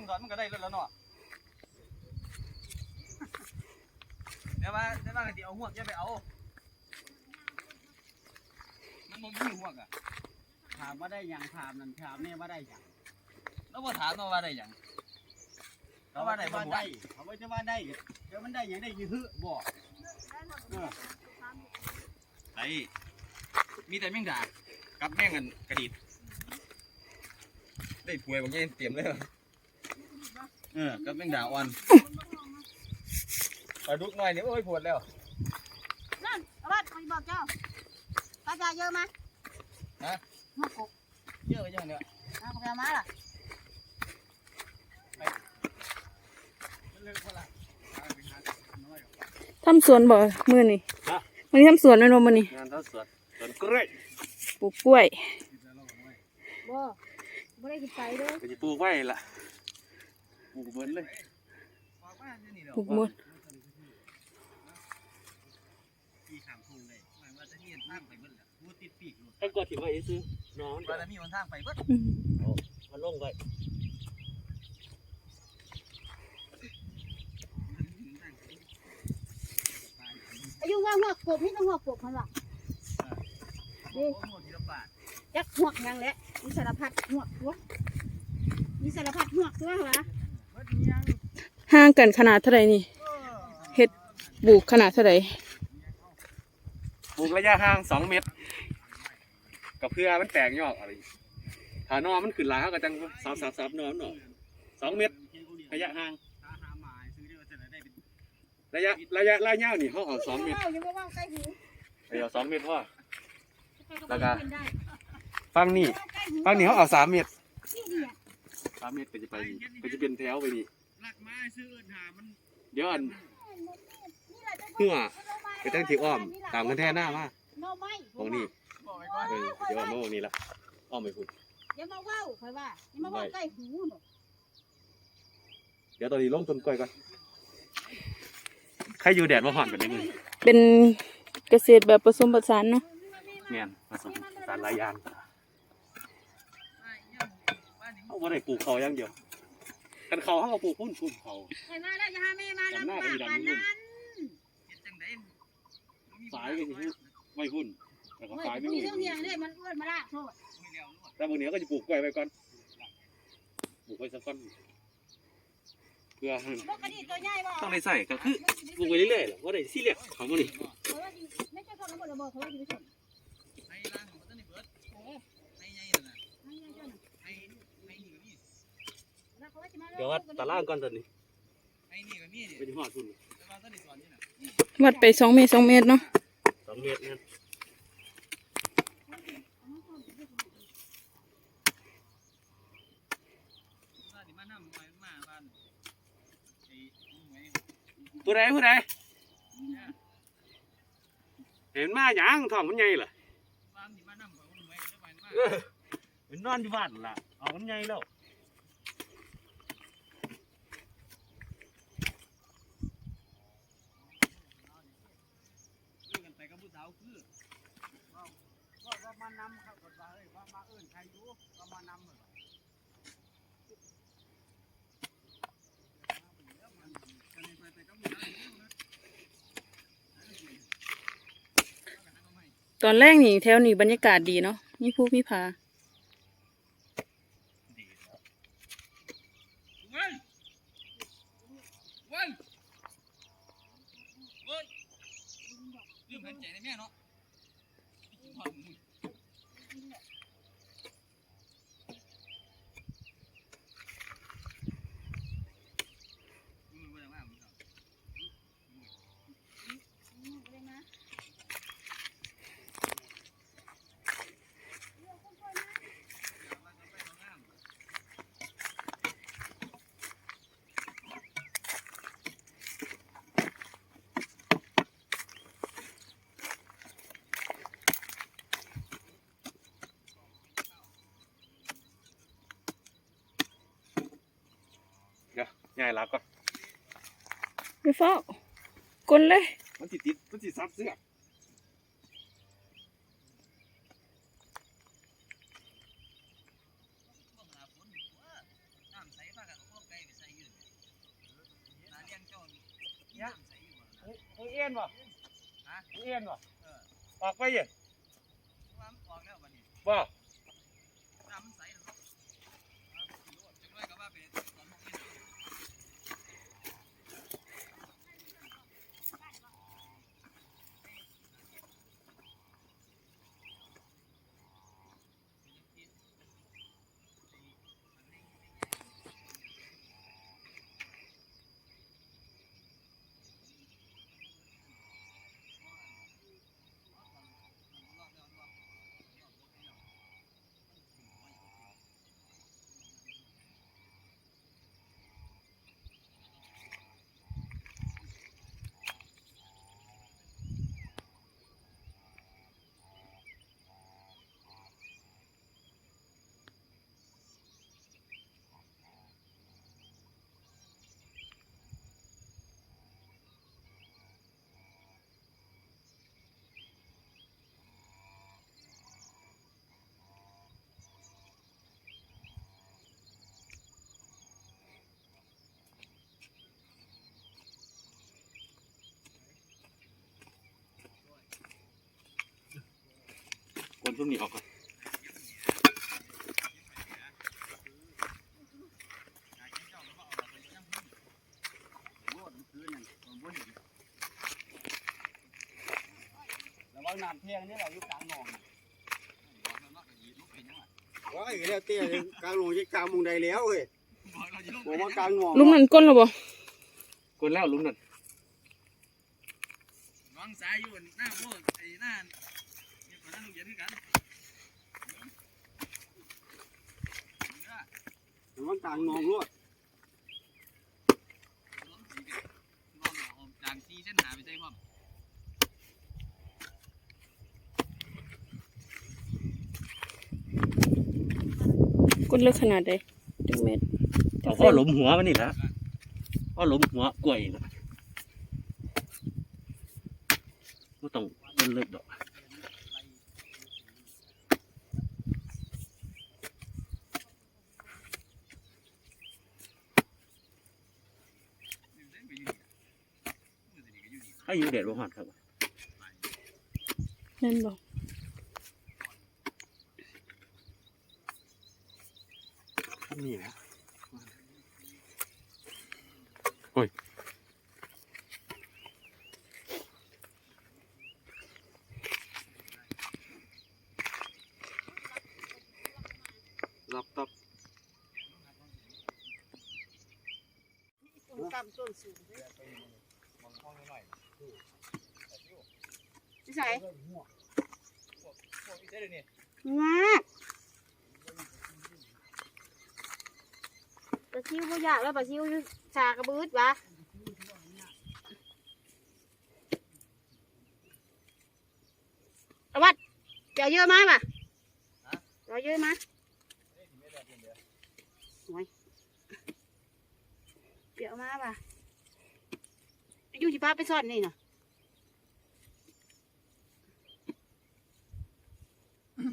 งสอนมันก็ได้แล้วแล้วเนาะเดี๋ยวว่าเดี๋ยวว่ากันสิเอาหัวกจะไปเอา มันบ่มีหัวกอะถามว่าได้หยังถามนั่นถามแน่ว่าได้หยังแล้วบ่ถามเนาะว่าได้หยังแล้วว่าได้บ่ว่าหัวได้เขาว่าจะว่าได้เดี๋ยวมันได้หยังได้อยื้อบ่เออไอ้มีแต่แมงดากับแมงกันกระดิดได้ป่วยบางอย่างเตรียมเลย เออกับแมงดาอ่อนปลาดุกหน่อยนี่โอ้ยปวดแล้วนั่นเอาบัตรไปบอกเจ้าปลาจ่ายเยอะไหมฮะหัวกบเยอะไปจังเนี่ยเอาไปเอามาล่ะทำสวนบ่มือนี่วันนี้ทำสวนแม่นบ่มื้อนี้งานทอดสดสวนกล้วยปลูกกล้วยบ่บ่ได้กินไปเด้อก็จะปลูกไว้ล่ะ ปลูกเบิ้เลยปลูกหมดปีขามทุ่งเลยหมายว่าจะมีทางไปเบิ้ลแหละพูดติดปีกเลยไอ้กดถิ่ไว้ซื้อน้องว่าจะมีวันทางไปเบิ้ลอืมมันลงไว้อายุว่าหัวกบนี่ต้องหัวกบมันว่ะโอ้โหทีละบาทจักหัวกหยังแหละมีสารพัดหัวกตัวมีสารพัดหัวกตัวเหรอเบิ้ลยัง ห่างกันขนาดเท่าไหร่นี่เฮ็ดปลูกขนาดเท่าไหร่ปลูกระยะห่างสองเมตรกับเพื่อมันแตกยอดอะไรถ้านอมันขึ้นหลายเขาก็จังสับสับสับนอนหน่อยสองเมตร ระยะห่างหาหาหมายะระยะระยะระยะนี่เขาเอาสองเมตรยังบ่ว่าเดี๋ยวสองเมตรพ่อแล้วก็ฟังนี่ฟังนี่เขาเอาสามเมตรสามเมตรก็จะไปก็จะเป็นแถวไปนี่ หลักไม้ซื้อเอิ้นหามันเดี๋ยวอันนี่แหละหัวไปตั้งที่อ้อมตามกันแท่หน้ามาโนไม้ตรงนี้บอกไว้ก่อนเออเดี๋ยวเอามาตรงนี้ละอ้อมไปพุ่นอย่ามาเว้าค่อยว่าอย่ามาเว้าใกล้หูหนูเดี๋ยวตอนนี้ลงต้นกล้วยก่อนใครอยู่แดดมาห่อนกันได้มั้ยเป็นเกษตรแบบผสมผสานเนาะเนียนผสมสารหลายอย่างเขาบ่ได้ปลูกเขาอย่างเดียว กันเขาเขาก็ปลูกพุ่นพุ่นเขาใครมาแล้วอย่าหาแม่มาแล้วจำหน้าปาก็กอีดำปานนี่นั้นเฮ็ดจังได๋สายก็จะไม่พุ่นแล้วก็เฮ้ยสายไม่มีพุ่นเรื่องเฮียงเลยมันเอื้อนมาละโทษไม่แล้วนวดแต่บางเหนือก็จะปลูกกล้วยไปก่อนปลูกไว้สักก้อนเพื่อให้ปกติตัวใหญ่บ่ต้องได้ใส่ก็คือปลูกไปเรื่อยๆแหละว่าได้ซีเรียสเขาบ่นี่เขาว่าสิไม่ใช่คนละบ่ละบ่เขาว่าสิไปชน ให้ล่างของมันต้องได้เบิด โอ้ ให้ใหญ่นั่นน่ะ ให้ยังจน ให้ให้นี่ก็มี แล้ว เขาว่าสิมาเดี๋ยววัดตารางก่อนตอนนี้ให้นี่ก็มีดิไปที่หอดพุ่นแต่ว่าต้องได้สอนนี่น่ะวัดไปสองเมตรสองเมตรเนาะสองเมตรเนี่ยว่าสิมานำไปมาบ้านไอ้นี่ไงผู้ใดผู้ใดเห็นมาหยังท้องมันใหญ่ล่ะบ้านสิมานำไปอุ้มไว้แล้วไปมาเออมันนอนอยู่บ้านล่ะเอามันใหญ่แล้ว คือกันไปกับผู้สาวคือ ว่าว่า มานำครับว่าเอ้ยว่ามาเอิ้นใครอยู่ว่ามานำเหรอตอนแรกนี่แถวนี้บรรยากาศดีเนาะมีภูมีผาเว้ยเว้ยเว้ยลืมหันใจในแม่เนาะ รักก่อนไปเฝ้ากลเลยมันติดติดมันติดซับเสื้อมึงเอียนบ่มึงเอียนบ่ออกไปยังบ่ คนทุ่มนี่ออกก่อนโลดมันคือนั่นผมบ่เห็นระวังน้ำเที่ยงนี่เราอยู่กลางหนองน่ะว้ายแล้วเตี้ยเลยกลางหลวงจะกลางมุงใดแล้วเฮ้ยบอกว่ากลางหนองลุงนั่นก้นแล้วบ่กวนแล้วหลุมนั่นน้องสายอยู่หน้าพวกไอ้หน้าเนี่ยก่อนหน้าลูกเย็นคือกัน แต่ากลางนองรวดล้มสีกันลองเอาด่างซีเส้นหาไปใส่พร้อก้นเลิกขนาดใดจังเม็ดจัเอาข้อหลุมหัวมันนี่แหละข้อหลุมหัวกล้วยนะไม่ต้องเป็นเลิกดอก ให้อยู่เด็ดบ่ฮอดครับนั่นบ่นี่แหละรับตับต่ำต้นสูง พี่ใส่งากปลาซิวบ่อยากแล้วปลาซิวอยู่ชากระบืดวะเอาวัดเดี๋ยวเยอะมาป่ะเดี๋ยวเยอะมาโอ้ยเดี๋ยวมาป่ะ อยู่ที่ป้าไปซ่อนนี่น่ะ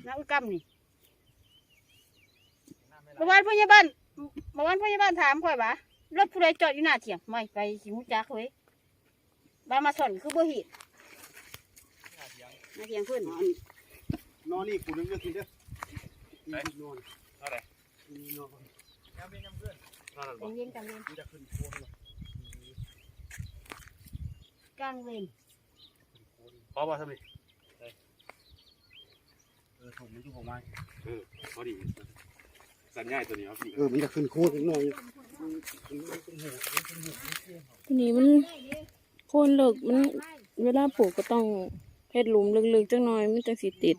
น้าอุ้ยกำนี่เมื่อวานพยาบาลเมื่อวานพยาบาลถามข่อยว่ารถผู้ใดจอดอยู่หน้าเถียงไม่ไปสิหูจักเฮ้ยบ้านมาซ่อนคือบ่เห็นหน้าเถียงเพิ่นนอนนี่กูนึกจะกินเด้อนี่นอนเท่าไหร่นี่นอนนั่นบ่เย็นๆกันเย็นมันจะขึ้นโคนเลย กลางเวรพอบ่ทำไมเออถมมันอยู่ของมันพอดีสัญญาณตัวนี้เอาพี่เออมันจะขึ้นโคนอีกหน่อยทีนี้มันโคนเลิกมันเวลาปลูกก็ต้องเฮ็ดหลุมลึกๆจังหน่อยมันจังสิติด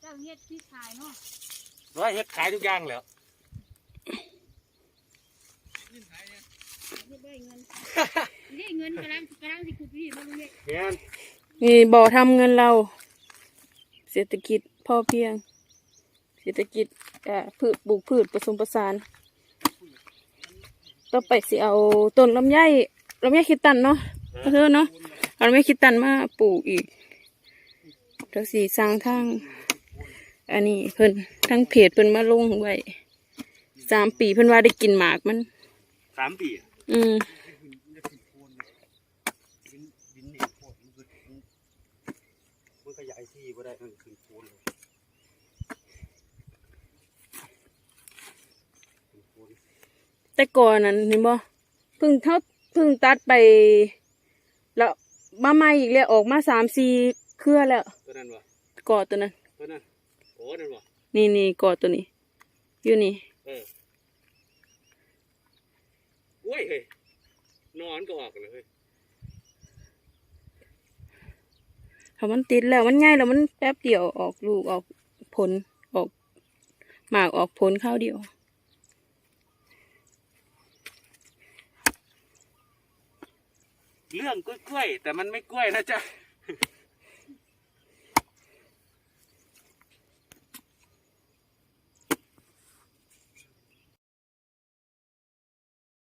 เจ้าเฮ็ดที่ขายเนาะร้อยเฮ็ดขายทุกอย่างแล้วเฮ็ดได้เงินนี่เงินกำลังกำลังสิคุดพี่มาลุงเฮ็ดแม่นนี่บ่อทำเงินเรา เศรษฐกิจพอเพียง เศรษฐกิจอ่าพืชปลูกพืชผสมผสาน ต่อไปสิเอาต้นลำไยลำไยคิดตันเนาะเธอเนาะเอาลำไยคิดตันมาปลูกอีกเดี๋ยวสีสร้างทาง อันนี้เพิ่นทั้งเพจเพิ่นมาลงไว้สามปีเพิ่นว่าได้กินหมากมัน สามปีอะอืมดินดินนี่โคตรมันคือมันขยายที่บ่ได้มันขึ้นโคนเลยขึ้นโคนแต่ก่อนนั้นเห็นบ่เพิ่งเท่าเพิ่งตัดไป แล้วมาใหม่อีกแล้วออกมาสามสี่เครือแล้วตัวนั้นวะกอตัวนั้นตัวนั้นโอ้นั่นวะนี่นี่กอตัวนี้ อยู่นี่เออโอ้ยเฮ้ยนอนก็ออกเลยเฮ้ยถ้ามันติดแล้วมันง่ายแล้วมันแป๊บเดียวออกลูกออกผลออกหมากออกผลข้าวเดียวเรื่องกล้วยๆแต่มันไม่กล้วยนะจ๊ะ